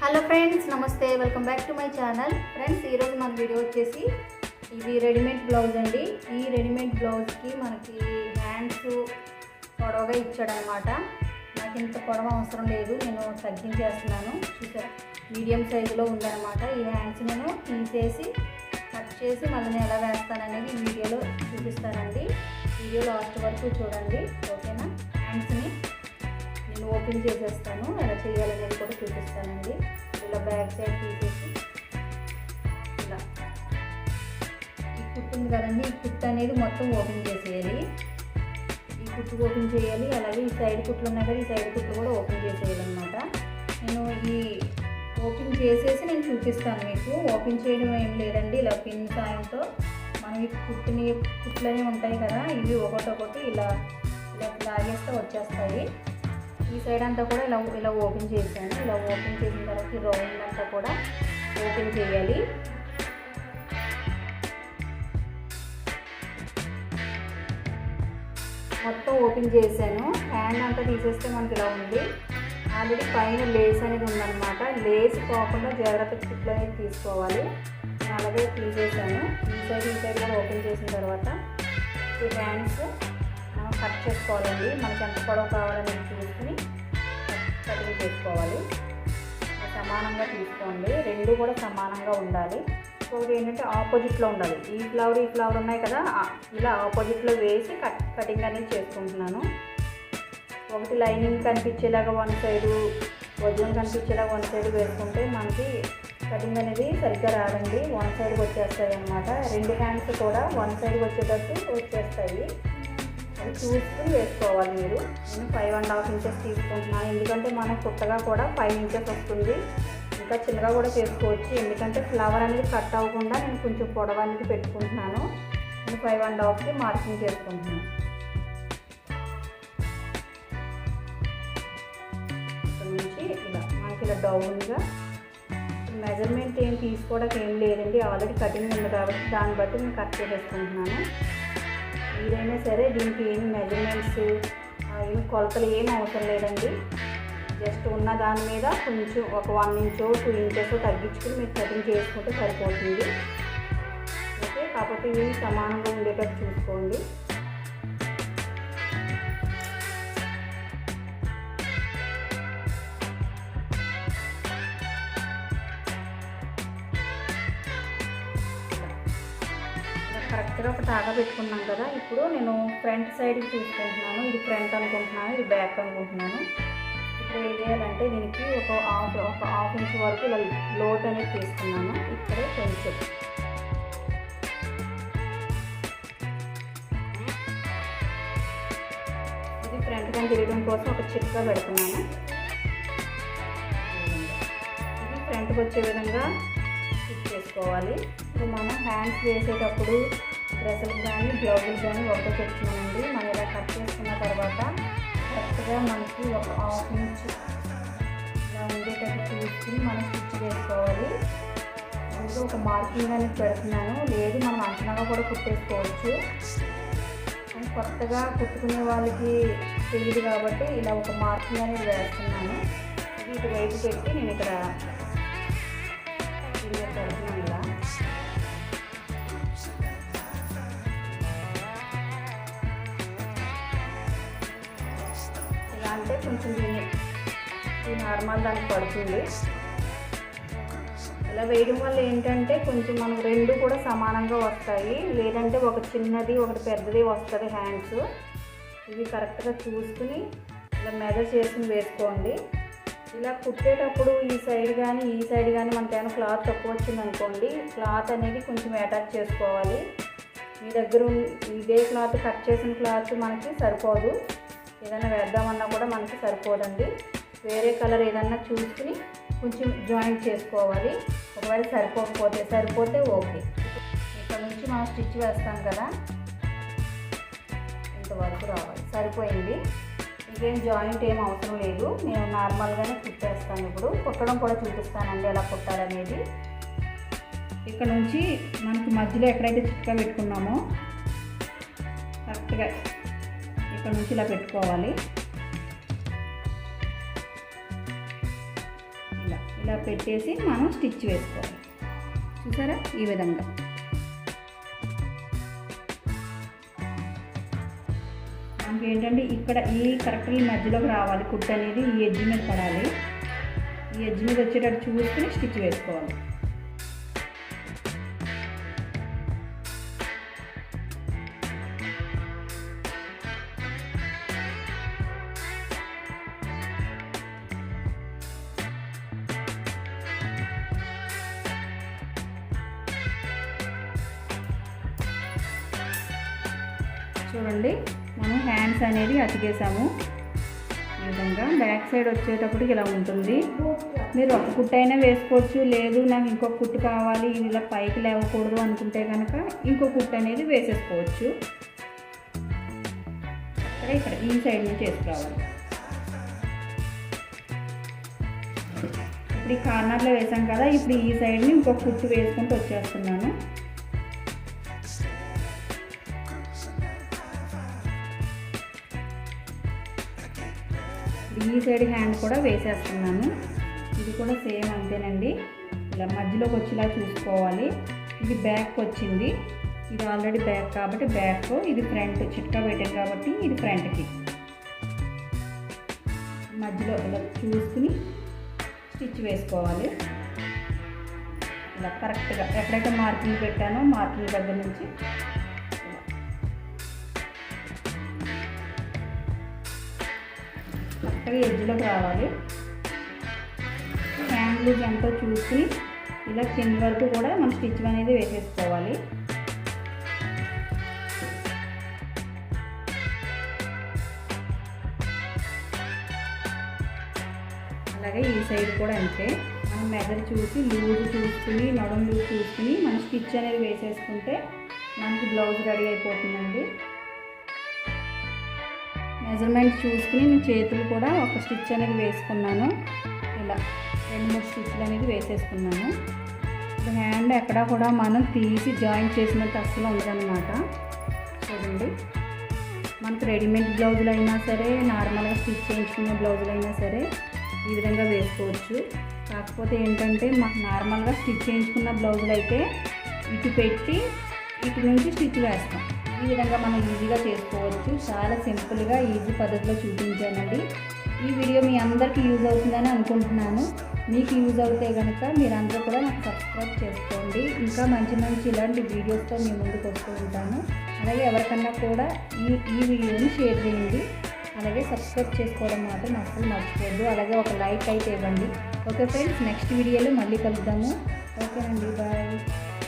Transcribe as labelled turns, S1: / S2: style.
S1: Hello friends నమస్తే. Welcome back to my channel friends ఈరోజు మన వీడియో వచ్చేసి ఇది రెడీమేడ్ బ్లౌజ్ అండి. ఈ రెడీమేడ్ బ్లౌజ్కి మనకి హ్యాండ్స్ పొడవుగా ఇచ్చాడనమాట నాకు ఇంత పొడవు అవసరం లేదు. నేను తగ్గించేస్తున్నాను. చూసారు మీడియం సైజులో ఉందన్నమాట. ఈ హ్యాండ్స్ నేను తీసేసి కట్ చేసి మళ్ళీ నేను ఎలా వేస్తాననేది వీడియోలో చూపిస్తానండి. వీడియో లాస్ట్ వరకు చూడండి. ఓకేనా హ్యాండ్స్ని ఓపెన్ చేసేస్తాను. ఎలా చేయాలనేది కూడా చూపిస్తానండి. ఇలా బ్యాక్ సైడ్ తీసేసి ఇలా. ఈ కుట్టు ఉంది కదండి ఈ కుట్టు అనేది మొత్తం ఓపెన్ చేసేయాలి. ఈ కుట్టు ఓపెన్ చేయాలి. అలాగే ఈ సైడ్ కుట్లు ఉన్నాయి కదా ఈ సైడ్ కుట్లు కూడా ఓపెన్ చేసేయాలి అనమాట నేను ఈ ఓపెన్ చేసేసి నేను చూపిస్తాను మీకు. ఓపెన్ చేయడం ఏం లేదండి. ఇలా పిన్ సాయంతో మనం ఈ కుట్టుని కుట్లనే ఉంటాయి కదా ఇవి ఒకటొకటి ఇలా ఇలా లాగేస్తే వచ్చేస్తాయి. ఈ సైడ్ అంతా కూడా ఇలా ఇలా ఓపెన్ చేశాను. ఇలా ఓపెన్ చేసిన తర్వాత ఈ రౌండ్ అంతా కూడా ఓపెన్ చేయాలి. మొత్తం ఓపెన్ చేశాను. హ్యాండ్ అంతా తీసేస్తే మనకి ఇలా ఉంది. ఆల్రెడీ పైన లేస్ అనేది ఉందన్నమాట. లేస్ పోకుండా జాగ్రత్త కుట్లు అనేది తీసుకోవాలి. నేను అలాగే తీసేసాను ఈ సైడ్ ఈ సైడ్ కూడా ఓపెన్ చేసిన తర్వాత ఈ హ్యాండ్స్ మనం కట్ చేసుకోవాలండి. మనకి ఎంత పొడవు కావాలని చూసుకుని కటింగ్ చేసుకోవాలి. సమానంగా తీసుకోండి. రెండు కూడా సమానంగా ఉండాలి. సో ఏంటంటే ఆపోజిట్లో ఉండాలి. ఈ ఫ్లవర్ ఈ ఫ్లవర్ ఉన్నాయి కదా ఇలా ఆపోజిట్లో వేసి కట్ కటింగ్ అనేది చేసుకుంటున్నాను. ఒకటి లైనింగ్ కనిపించేలాగా వన్ సైడు వజ్రం కనిపించేలాగా వన్ సైడ్ వేసుకుంటే మనకి కటింగ్ అనేది సరిగ్గా రాదండి. వన్ సైడ్కి వచ్చేస్తాయి అన్నమాట. రెండు హ్యాండ్స్ కూడా వన్ సైడ్కి వచ్చేటట్టు వచ్చేస్తాయి. అది చూసుకుని వేసుకోవాలి మీరు. నేను ఫైవ్ అండ్ హాఫ్ ఇంచెస్ తీసుకుంటున్నాను. ఎందుకంటే మనకు కొత్తగా కూడా ఫైవ్ ఇంచెస్ వస్తుంది. ఇంకా చిన్నగా కూడా చేసుకోవచ్చు. ఎందుకంటే ఫ్లవర్ అనేది కట్ అవ్వకుండా నేను కొంచెం పొడవ అనేది పెట్టుకుంటున్నాను. నేను ఫైవ్ అండ్ హాఫ్కి మార్కింగ్ చేసుకుంటున్నాను. ఇక్కడ నుంచి ఇలా మనకి ఇలా డౌన్గా మెజర్మెంట్ ఏం తీసుకోవడానికి ఏం లేదండి. ఆల్రెడీ కటింగ్ ఉంది కాబట్టి దాన్ని బట్టి నేను కట్ చేసేసుకుంటున్నాను. ఏదైనా సరే దీనికి ఏమి మెజర్మెంట్స్ ఏమి కొలతలు ఏం అవసరం లేదండి. జస్ట్ ఉన్న దాని మీద కొంచెం ఒక వన్ ఇంచో టూ ఇంచెస్ తగ్గించుకుని మీరు కటింగ్ చేసుకుంటే సరిపోతుంది. ఓకే కాకపోతే ఇవి సమానంగా ఉండేటట్టు చూసుకోండి. కరెక్ట్గా ఒక తాగా పెట్టుకున్నాం కదా ఇప్పుడు నేను ఫ్రంట్ సైడ్ చూసుకుంటున్నాను. ఇది ఫ్రంట్ అనుకుంటున్నాను ఇది బ్యాక్ అనుకుంటున్నాను. ఇప్పుడు ఏం చేయాలంటే దీనికి ఒక హాఫ్ ఒక హాఫ్ ఇంచ్ వరకు ఇలా లోట్ అనేది తీసుకున్నాను. ఇక్కడే కొంచెం. ఇది ఫ్రంట్ కానీ తిరగడం కోసం ఒక చిట్కా పెడుతున్నాను. ఇది ఫ్రంట్కి వచ్చే విధంగా స్టిచ్ చేసుకోవాలి. ఇప్పుడు మనం హ్యాండ్స్ వేసేటప్పుడు డ్రెస్సులు కానీ బ్లౌజులు కానీ ఒకటి పెట్టుకున్నామండి మనం ఇలా కట్ చేసుకున్న తర్వాత కరెక్ట్గా మనకి ఒక హాఫ్ ఇంచ్ ఇలా ఉండేటట్టు చూసుకుని మనం స్టిచ్ చేసుకోవాలి. అందులో ఒక మార్కింగ్ అనేది పెడుతున్నాను. లేదు మనం అంచనాగా కూడా కుట్టేసుకోవచ్చు. కొత్తగా కుట్టుకునే వాళ్ళకి తెలియదు కాబట్టి ఇలా ఒక మార్కింగ్ అనేది వేస్తున్నాను. ఇటు ఇటువైపు పెట్టి నేను ఇక్కడ అంటే కొంచెం ఈ నార్మల్ దానికి పడుతుంది. ఇలా వేయడం వల్ల ఏంటంటే కొంచెం మనం రెండు కూడా సమానంగా వస్తాయి. లేదంటే ఒక చిన్నది ఒకటి పెద్దది వస్తుంది హ్యాండ్స్ ఇవి కరెక్ట్గా చూసుకుని ఇలా మెజర్ చేసుకుని వేసుకోండి. ఇలా కుట్టేటప్పుడు ఈ సైడ్ కానీ ఈ సైడ్ కానీ మనకేమైనా క్లాత్ తక్కువ వచ్చిందనుకోండి క్లాత్ అనేది కొంచెం అటాచ్ చేసుకోవాలి. మీ దగ్గర ఇదే క్లాత్ కట్ చేసిన క్లాత్ మనకి సరిపోదు. ఏదైనా వేద్దామన్నా కూడా మనకి సరిపోదండి. వేరే కలర్ ఏదన్నా చూసుకుని కొంచెం జాయిన్ చేసుకోవాలి. ఒకవేళ సరిపోకపోతే సరిపోతే ఓకే. ఇక్కడ నుంచి మనం స్టిచ్ వేస్తాం కదా. ఇంతవరకు రావాలి. సరిపోయింది. ఇంకేం జాయింట్ ఏం అవసరం లేదు. నేను నార్మల్గానే కుట్టేస్తాను ఇప్పుడు. కుట్టడం కూడా చూపిస్తానండి ఎలా కుట్టాలనేది. ఇక్కడ నుంచి మనకి మధ్యలో ఎక్కడైతే చిట్కా పెట్టుకున్నామో కరెక్ట్గా ఇక్కడ నుంచి ఇలా పెట్టుకోవాలి. ఇలా ఇలా పెట్టేసి మనం స్టిచ్ వేసుకోవాలి. చూసారా? ఈ విధంగా. మనకి ఏంటంటే ఇక్కడ ఈ కరెక్ట్ ఈ మధ్యలోకి రావాలి. కుట్టు అనేది ఈ ఎడ్జ్ మీద పడాలి. ఈ ఎడ్జ్ మీద వచ్చేటట్టు చూసుకుని స్టిచ్ వేసుకోవాలి. చూడండి. మనం హ్యాండ్స్ అనేది అతికేసాము. ఈ విధంగా బ్యాక్ సైడ్ వచ్చేటప్పుడు ఇలా ఉంటుంది. మీరు ఒక కుట్టు అయినా వేసుకోవచ్చు. లేదు నాకు ఇంకొక కుట్టు కావాలి ఇది ఇలా పైకి లేవకూడదు అనుకుంటే కనుక ఇంకో కుట్టు అనేది వేసేసుకోవచ్చు. అక్కడ ఇక్కడ ఈ సైడ్ నుంచి వేసుకురావాలి ఇప్పుడు ఈ కార్నర్లో వేసాం కదా ఇప్పుడు ఈ సైడ్ని ఇంకొక కుట్టు వేసుకుంటూ వచ్చేస్తున్నాను. ఈ సైడ్ హ్యాండ్ కూడా వేసేస్తున్నాను. ఇది కూడా సేమ్ అంతేనండి. ఇలా మధ్యలోకి వచ్చేలా చూసుకోవాలి. ఇది బ్యాక్ వచ్చింది. ఇది ఆల్రెడీ బ్యాక్ కాబట్టి బ్యాక్. ఇది ఫ్రంట్ చిట్కా పెట్టాం కాబట్టి ఇది ఫ్రంట్కి. మధ్యలో ఇలా చూసుకుని స్టిచ్ వేసుకోవాలి. ఇలా కరెక్ట్గా ఎక్కడైతే మార్కింగ్ పెట్టానో మార్కింగ్ దగ్గర నుంచి కరెక్ట్గా ఎడ్జ్లోకి రావాలి. హ్యాండ్లూజ్ ఎంతో చూసుకుని ఇలా కింద వరకు కూడా మనం స్టిచ్ అనేది వేసేసుకోవాలి. అలాగే ఈ సైడ్ కూడా అంతే. మనం మెదడు చూసి లూజ్ చూసుకుని నడుం లూజ్ చూసుకుని మనం స్టిచ్ అనేది వేసేసుకుంటే మనకి బ్లౌజ్ రెడీ అయిపోతుందండి. మెజర్మెంట్ చూసుకుని నేను చేతులు కూడా ఒక స్టిచ్ అనేది వేసుకున్నాను. ఇలా రెండు మూడు స్టిచ్లు అనేది వేసేసుకున్నాను. ఇప్పుడు హ్యాండ్ ఎక్కడా కూడా మనం తీసి జాయిన్ చేసినట్టు అస్సలు ఉండదన్నమాట. చూడండి. మనకు రెడీమేడ్ బ్లౌజులు అయినా సరే నార్మల్గా స్టిచ్ చేయించుకున్న బ్లౌజులు అయినా సరే ఈ విధంగా వేసుకోవచ్చు. కాకపోతే ఏంటంటే మాకు నార్మల్గా స్టిచ్ చేయించుకున్న బ్లౌజులు అయితే ఇటు పెట్టి ఇటు నుంచి స్టిచ్ వేస్తాం. ఈ విధంగా మనం ఈజీగా చేసుకోవచ్చు. చాలా సింపుల్గా ఈజీ పద్ధతిలో చూపించానండి. ఈ వీడియో మీ అందరికీ యూజ్ అవుతుందని అనుకుంటున్నాను. మీకు యూజ్ అవుతే కనుక మీరందరూ కూడా నాకు సబ్స్క్రైబ్ చేసుకోండి. ఇంకా మంచి మంచి ఇలాంటి వీడియోస్తో మీ ముందుకు వస్తూ ఉంటాను. అలాగే ఎవరికన్నా కూడా ఈ ఈ వీడియోని షేర్ చేయండి. అలాగే సబ్స్క్రైబ్ చేసుకోవడం మాత్రం అస్సలు మర్చిపోద్దు అలాగే ఒక లైక్ అయితే ఇవ్వండి. ఓకే ఫ్రెండ్స్ నెక్స్ట్ వీడియోలో మళ్ళీ కలుద్దాము. ఓకేనండి